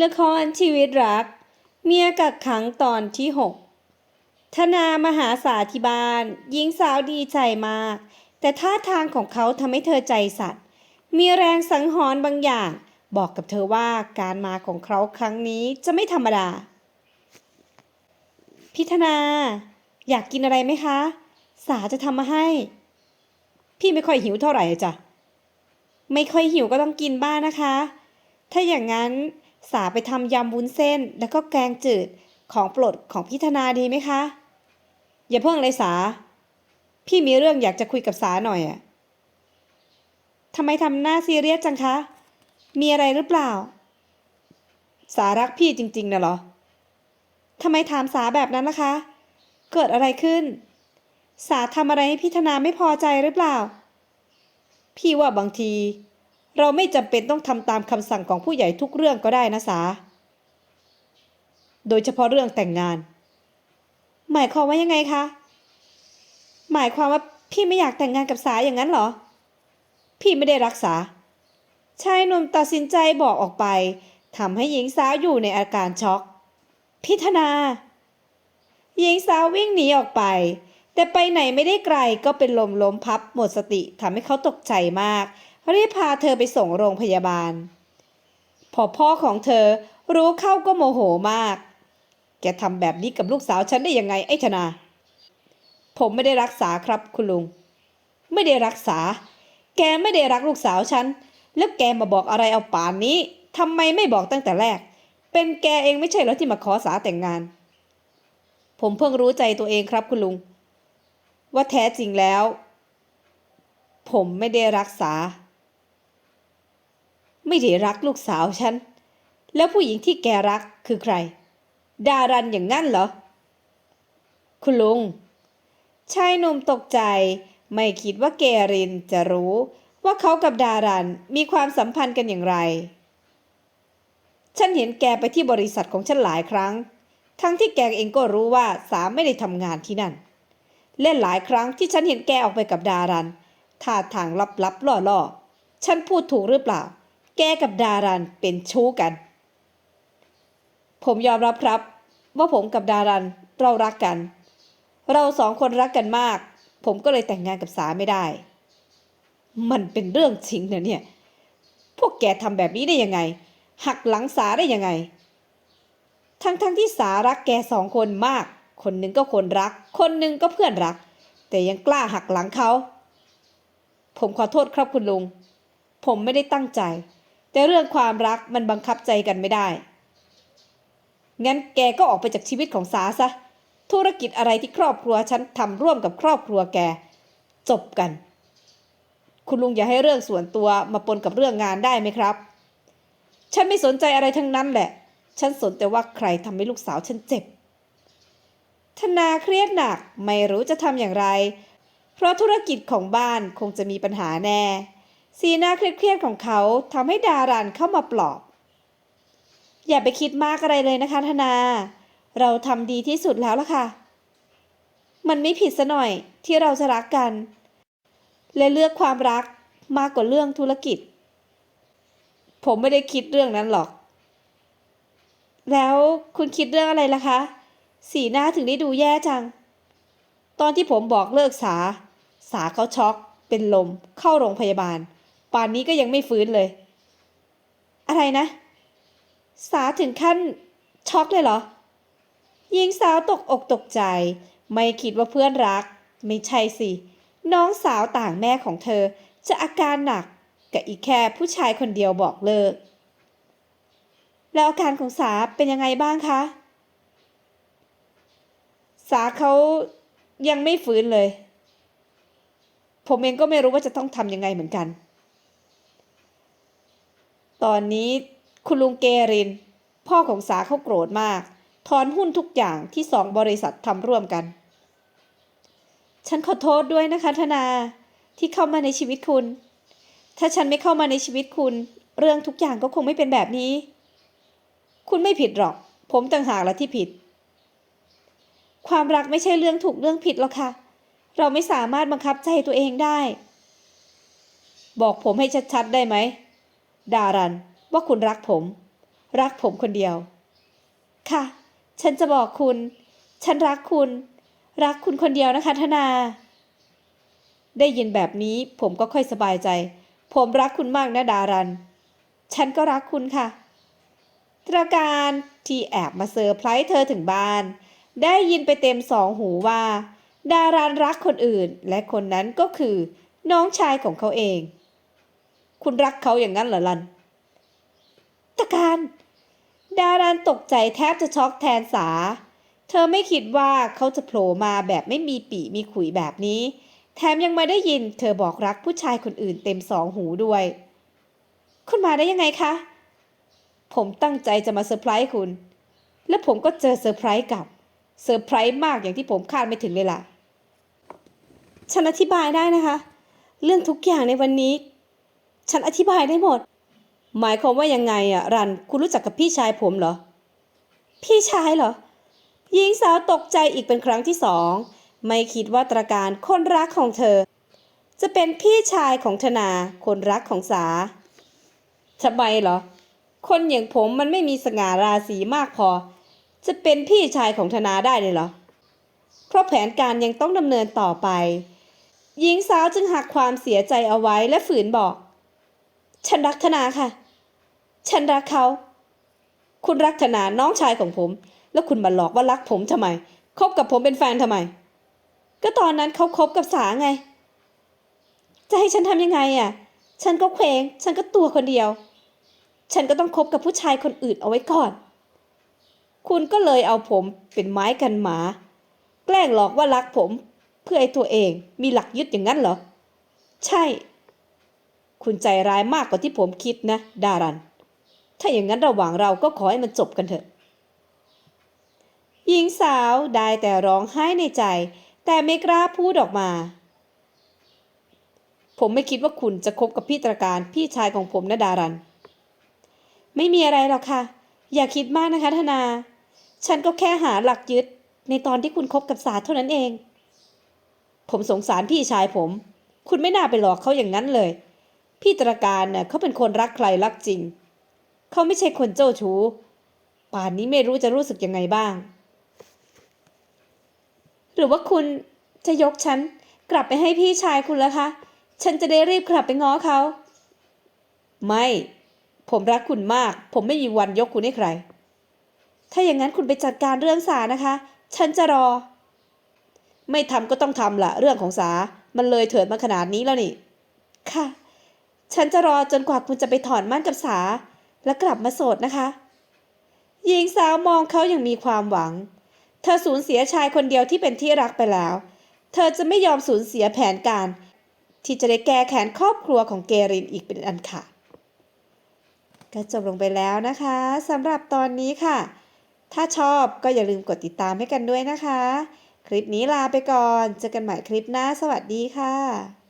ละครชีวิตรัก เมียกักขังตอนที่หกธนามาหาสาที่บ้านหญิงสาวดีใจมาก แต่ท่าทางของเขาทำให้เธอใจสั่นมีแรงสังหรณ์บางอย่าง บอกกับเธอว่าการมาของเขาครั้งนี้จะไม่ธรรมดา พิธนา อยากกินอะไรไหมคะ สาจะทำมาให้ พี่ไม่ค่อยหิวเท่าไหร่จ้ะ ไม่ค่อยหิวก็ต้องกินบ้างนะคะ ถ้าอย่างนั้น สาไปทำยำวุ้นเส้น แล้วก็แกงจืดของโปรดของพี่ธนาดีไหมคะ อย่าเพิ่งเลยสา พี่มีเรื่องอยากจะคุยกับสาหน่อยอะทำไมทำหน้าซีเรียสจังคะ มีอะไรหรือเปล่า สารักพี่จริงๆนะเหรอทำไมถามสาแบบนั้นล่ะคะ เกิดอะไรขึ้น สาทำอะไรให้พี่ธนาไม่พอใจหรือเปล่า พี่ว่าบางที เราไม่จำเป็นต้องทำตามคำสั่งของผู้ใหญ่ทุกเรื่องก็ได้นะสา โดยเฉพาะเรื่องแต่งงาน หมายความว่ายังไงคะ หมายความว่าพี่ไม่อยากแต่งงานกับสาอย่างนั้นเหรอ พี่ไม่ได้รักษา ชายหนุ่มตัดสินใจบอกออกไปทำให้หญิงสาวอยู่ในอาการช็อก พิธนา หญิงสาววิ่งหนีออกไป แต่ไปไหนไม่ได้ไกลก็เป็นลมล้มพับหมดสติทำให้เขาตกใจมาก รีบพาเธอไปส่งโรงพยาบาล พอพ่อของเธอรู้เข้าก็โมโหมาก แกทำแบบนี้กับลูกสาวฉันได้ยังไงไอ้ธนา ผมไม่ได้รักษาครับคุณลุง ไม่ได้รักษา แกไม่ได้รักลูกสาวฉัน แล้วแกมาบอกอะไรเอาป่านนี้ทำไมไม่บอกตั้งแต่แรก เป็นแกเองไม่ใช่เหรอที่มาขอสาแต่งงาน ผมเพิ่งรู้ใจตัวเองครับคุณลุง ว่าแท้จริงแล้ว ผมไม่ได้รักษา ไม่ได้รักลูกสาวฉัน แล้วผู้หญิงที่แกรักคือใคร ดารันอย่างงั้นเหรอ คุณลุง ชายหนุ่มตกใจ ไม่คิดว่าเกรินจะรู้ว่าเขากับดารันมีความสัมพันธ์กันอย่างไร ฉันเห็นแกไปที่บริษัทของฉันหลายครั้ง ทั้งที่แกเองก็รู้ว่าสามไม่ได้ทำงานที่นั่นเล่นหลายครั้งที่ฉันเห็นแกออกไปกับดารันท่าทางลับๆล่อๆ ฉันพูดถูกหรือเปล่า แกกับดารันเป็นชู้กัน ผมยอมรับครับ ว่าผมกับดารันเรารักกัน เราสองคนรักกันมาก ผมก็เลยแต่งงานกับสาไม่ได้ มันเป็นเรื่องจริงนะเนี่ย พวกแกทำแบบนี้ได้ยังไง หักหลังสาได้ยังไง ทั้งๆทที่สารักแกสองคนมาก คนหนึ่งก็คนรัก คนหนึ่งก็เพื่อนรัก แต่ยังกล้าหักหลังเขา ผมขอโทษครับคุณลุง ผมไม่ได้ตั้งใจ แต่เรื่องความรักมันบังคับใจกันไม่ได้ งั้นแกก็ออกไปจากชีวิตของสาซะ ธุรกิจอะไรที่ครอบครัวฉันทำร่วมกับครอบครัวแก จบกัน คุณลุงอย่าให้เรื่องส่วนตัวมาปนกับเรื่องงานได้ไหมครับ ฉันไม่สนใจอะไรทั้งนั้นแหละ ฉันสนแต่ว่าใครทำให้ลูกสาวฉันเจ็บ ธนาเครียดหนักไม่รู้จะทำอย่างไร เพราะธุรกิจของบ้านคงจะมีปัญหาแน่ สีหน้าเครียดๆของเขาทำให้ดารันเข้ามาปลอบ อย่าไปคิดมากอะไรเลยนะคะธนา เราทำดีที่สุดแล้วล่ะค่ะ มันไม่ผิดซะหน่อยที่เราจะรักกัน และเลือกความรักมากกว่าเรื่องธุรกิจ ผมไม่ได้คิดเรื่องนั้นหรอก แล้วคุณคิดเรื่องอะไรล่ะคะ สีหน้าถึงได้ดูแย่จัง ตอนที่ผมบอกเลิกสา สาเขาช็อกเป็นลมเข้าโรงพยาบาล ป่านนี้ก็ยังไม่ฟื้นเลย อะไรนะ สาถึงขั้นช็อกเลยเหรอหญิงสาวตกอกตกใจ ไม่คิดว่าเพื่อนรัก ไม่ใช่สิ น้องสาวต่างแม่ของเธอ จะอาการหนักกับอีกแค่ผู้ชายคนเดียวบอกเลิก แล้วอาการของสาเป็นยังไงบ้างคะ สาเขายังไม่ฟื้นเลย ผมเองก็ไม่รู้ว่าจะต้องทำยังไงเหมือนกัน ตอนนี้คุณลุงเกริน พ่อของสาเขาโกรธมาก ถอนหุ้นทุกอย่างที่สองบริษัททำร่วมกัน ฉันขอโทษด้วยนะคะธนาที่เข้ามาในชีวิตคุณ ถ้าฉันไม่เข้ามาในชีวิตคุณ เรื่องทุกอย่างก็คงไม่เป็นแบบนี้ คุณไม่ผิดหรอก ผมต่างหากละที่ผิด ความรักไม่ใช่เรื่องถูกเรื่องผิดหรอกค่ะ เราไม่สามารถบังคับใจตัวเองได้ บอกผมให้ชัดๆได้ไหม ดารันว่าคุณรักผม รักผมคนเดียว ค่ะ ฉันจะบอกคุณ ฉันรักคุณ รักคุณคนเดียวนะคะธนา ได้ยินแบบนี้ผมก็ค่อยสบายใจ ผมรักคุณมากนะดารัน ฉันก็รักคุณค่ะ ตราการที่แอบมาเซอร์ไพรส์เธอถึงบ้าน ได้ยินไปเต็มสองหูว่า ดารันรักคนอื่น และคนนั้นก็คือ น้องชายของเขาเอง คุณรักเขาอย่างนั้นเหรอลัน ตะการ ดารันตกใจแทบจะช็อกแทนสา เธอไม่คิดว่าเขาจะโผล่มาแบบไม่มีปีมีขุยแบบนี้ แถมยังมาได้ยิน เธอบอกรักผู้ชายคนอื่นเต็มสองหูด้วย คุณมาได้ยังไงคะ ผมตั้งใจจะมาเซอร์ไพรส์คุณ และผมก็เจอเซอร์ไพรส์กลับเซอร์ไพรส์มากอย่างที่ผมคาดไม่ถึงเลยล่ะ ฉันอธิบายได้นะคะ เรื่องทุกอย่างในวันนี้ ฉันอธิบายได้หมด หมายความว่ายังไงอะรัน คุณรู้จักกับพี่ชายผมเหรอ พี่ชายเหรอ หญิงสาวตกใจอีกเป็นครั้งที่สอง ไม่คิดว่าตราการคนรักของเธอ จะเป็นพี่ชายของธนา คนรักของสาทำไมเหรอ คนอย่างผมมันไม่มีสง่าราศีมากพอ จะเป็นพี่ชายของธนาได้เลยเหรอ เพราะแผนการยังต้องดำเนินต่อไป หญิงสาวจึงหักความเสียใจเอาไว้และฝืนบอก ฉันรักธนาค่ะ ฉันรักเขา คุณรักธนาน้องชายของผม แล้วคุณมาหลอกว่ารักผมทำไม คบกับผมเป็นแฟนทำไม ก็ตอนนั้นเขาคบกับสาไง จะให้ฉันทำยังไงอะ ฉันก็เคว้ง ฉันก็ตัวคนเดียว ฉันก็ต้องคบกับผู้ชายคนอื่นเอาไว้ก่อน คุณก็เลยเอาผมเป็นไม้กันหมา แกล้งหลอกว่ารักผม เพื่อไอ้ตัวเอง มีหลักยึดอย่างนั้นเหรอ ใช่ คุณใจร้ายมากกว่าที่ผมคิดนะ ดารัน ถ้าอย่างนั้นระหว่างเราก็ขอให้มันจบกันเถอะ หญิงสาวได้แต่ร้องไห้ในใจ แต่ไม่กล้าพูดออกมา ผมไม่คิดว่าคุณจะคบกับพี่ตรการพี่ชายของผมนะดารัน ไม่มีอะไรหรอกค่ะ อย่าคิดมากนะคะธนา ฉันก็แค่หาหลักยึดในตอนที่คุณคบกับสาเท่านั้นเอง ผมสงสารพี่ชายผม คุณไม่น่าไปหลอกเขาอย่างนั้นเลย พี่ตรการเน่ะเขาเป็นคนรักใครรักจริง เขาไม่ใช่คนเจ้าชู้ ป่านนี้ไม่รู้จะรู้สึกยังไงบ้าง หรือว่าคุณจะยกฉันกลับไปให้พี่ชายคุณแล้วคะ ฉันจะได้รีบกลับไปง้อเขา ไม่ ผมรักคุณมาก ผมไม่มีวันยกคุณให้ใคร ถ้าอย่างนั้นคุณไปจัดการเรื่องสานะคะ ฉันจะรอ ไม่ทำก็ต้องทำละเรื่องของสา มันเลยเถิดมาขนาดนี้แล้วนี่ ค่ะ ฉันจะรอจนกว่าคุณจะไปถอนมั่นกับสา และกลับมาโสดนะคะหญิงสาวมองเขาอย่างมีความหวัง เธอสูญเสียชายคนเดียวที่เป็นที่รักไปแล้ว เธอจะไม่ยอมสูญเสียแผนการ ที่จะได้แก้แค้นครอบครัวของเกรินอีกเป็นอันขาดก็จบลงไปแล้วนะคะสำหรับตอนนี้ค่ะ ถ้าชอบก็อย่าลืมกดติดตามให้กันด้วยนะคะ คลิปนี้ลาไปก่อน เจอกันใหม่คลิปหน้า สวัสดีค่ะ